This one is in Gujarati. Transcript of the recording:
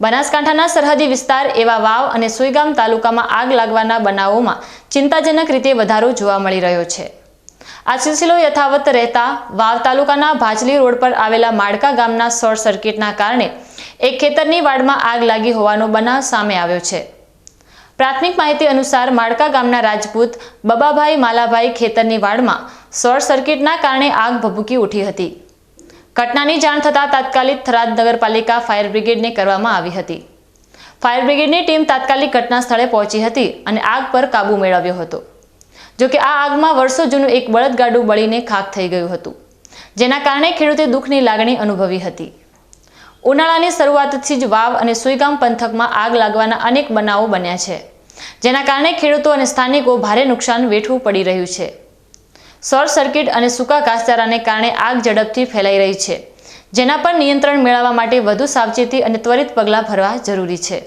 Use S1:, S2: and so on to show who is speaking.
S1: બનાસકાંઠાના સરહદી વિસ્તાર એવા વાવ અને સુઈગામ તાલુકામાં આગ લાગવાના બનાવોમાં ચિંતાજનક રીતે વધારો જોવા મળી રહ્યો છે. આ સિલસિલો યથાવત રહેતા વાવ તાલુકાના ભાજલી રોડ પર આવેલા માડકા ગામના શોર્ટ સર્કિટના કારણે એક ખેતરની વાડમાં આગ લાગી હોવાનો બનાવ સામે આવ્યો છે. પ્રાથમિક માહિતી અનુસાર માડકા ગામના રાજપૂત બબાભાઈ માલાભાઈ ખેતરની વાડમાં શોર્ટ સર્કિટના કારણે આગ ભભૂકી ઉઠી હતી. ઘટનાની જાણ થતાં તાત્કાલિક થરાદ નગરપાલિકા ફાયર બ્રિગેડને કરવામાં આવી હતી. ફાયર બ્રિગેડની ટીમ તાત્કાલિક ઘટના સ્થળે પહોંચી હતી અને આગ પર કાબૂ મેળવ્યો હતો. જોકે આ આગમાં વર્ષો જૂનું એક બળદગાડું બળીને ખાખ થઈ ગયું હતું, જેના કારણે ખેડૂતે દુઃખની લાગણી અનુભવી હતી. ઉનાળાની શરૂઆતથી જ વાવ અને સુઈગામ પંથકમાં આગ લાગવાના અનેક બનાવો બન્યા છે, જેના કારણે ખેડૂતો અને સ્થાનિકો ભારે નુકસાન વેઠવું પડી રહ્યું છે. શોર્ટ સર્કિટ અને સૂકા ઘાસચારાને કારણે આગ ઝડપથી ફેલાઈ રહી છે, જેના પર નિયંત્રણ મેળવવા માટે વધુ સાવચેતી અને ત્વરિત પગલાં ભરવા જરૂરી છે.